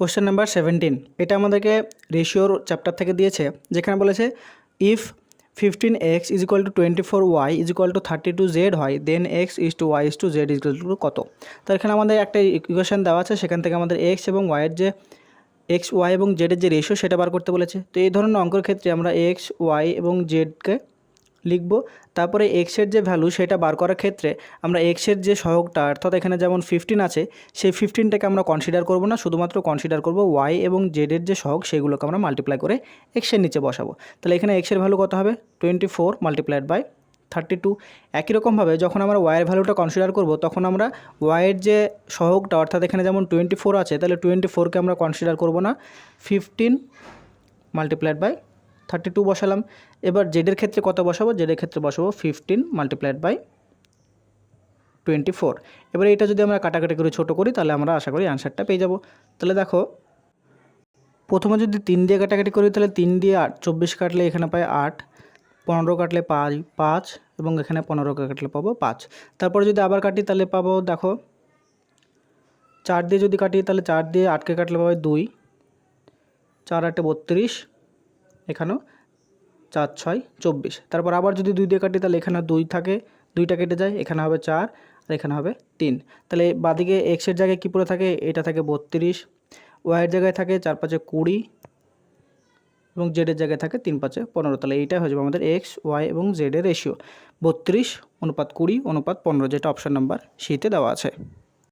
Question number seventeen এটা আমাদেরকে রেশিওর chapter থেকে দিয়েছে, যেখানে বলেছে if fifteen x is equal to twenty four y is equal to thirty two z হয় then x is to y is to z is to কত? তো এখানে আমাদের একটা ইকুয়েশন দেওয়া আছে, সেখান থেকে আমাদের এক্স এবং ওয়াইয়ের যে এক্স ওয়াই এবং জেডের যে রেশিও সেটা বার করতে বলেছে। তো এই ধরনের অঙ্কের ক্ষেত্রে আমরা এক্স ওয়াই এবং জেডকে লিখব। তারপরে এক্সের যে ভ্যালু সেটা বার করার ক্ষেত্রে আমরা এক্সের যে সহগটা, অর্থাৎ এখানে যেমন ফিফটিন আছে, সেই ফিফটিনটাকে আমরা কনসিডার করব না, শুধুমাত্র কনসিডার করব ওয়াই এবং জেডের যে সহগ, সেগুলোকে আমরা মাল্টিপ্লাই করে এক্সের নিচে বসাবো। তাহলে এখানে এক্সের ভ্যালু কত হবে? Twenty four multiplied by thirty two একই রকমভাবে যখন আমরা ওয়াইয়ের ভ্যালুটা কনসিডার করব, তখন আমরা ওয়াইয়ের যে সহগটা, অর্থাৎ এখানে যেমন টোয়েন্টি ফোর আছে, তাহলে টোয়েন্টি ফোরকে আমরা কনসিডার করব না। Fifteen multiplied by thirty two বসালাম। এবার জেডের ক্ষেত্রে কত বসাবো? জেডের ক্ষেত্রে বসাবো fifteen multiplied by twenty four এবারে এটা যদি আমরা কাটাকাটি করে ছোটো করি, তাহলে আমরা আশা করি অ্যান্সারটা পেয়ে যাব। তাহলে দেখো, প্রথমে যদি তিন দিয়ে কাটাকাটি করি, তাহলে তিন দিয়ে আট, চব্বিশ কাটলে এখানে পাই আট, পনেরো কাটলে পাই পাঁচ, এবং এখানে পনেরো কাটলে পাবো পাঁচ। তারপরে যদি আবার কাটি, তাহলে পাবো দেখো, চার দিয়ে যদি কাটি, তাহলে চার দিয়ে আটকে কাটলে পাবো দুই, চার আটে বত্রিশ এখানেও চার, ছয়, চব্বিশ। তারপর আবার যদি দুই দিয়ে কাটি, তাহলে এখানে দুই থাকে, দুইটা কেটে যায়, এখানে হবে চার, আর এখানে হবে তিন। তাহলে বাদিকে এক্সের জায়গায় কী পড়ে থাকে? এটা থাকে বত্রিশ। ওয়াইয়ের জায়গায় থাকে চার পাঁচে কুড়ি এবং জেডের জায়গায় থাকে তিন পাঁচে পনেরো। তাহলে এইটাই হয়ে যাবে আমাদের এক্স ওয়াই এবং জেডের রেশিও বত্রিশ, অনুপাত কুড়ি, অনুপাত পনেরো, যেটা অপশান নাম্বার সিতে দেওয়া আছে।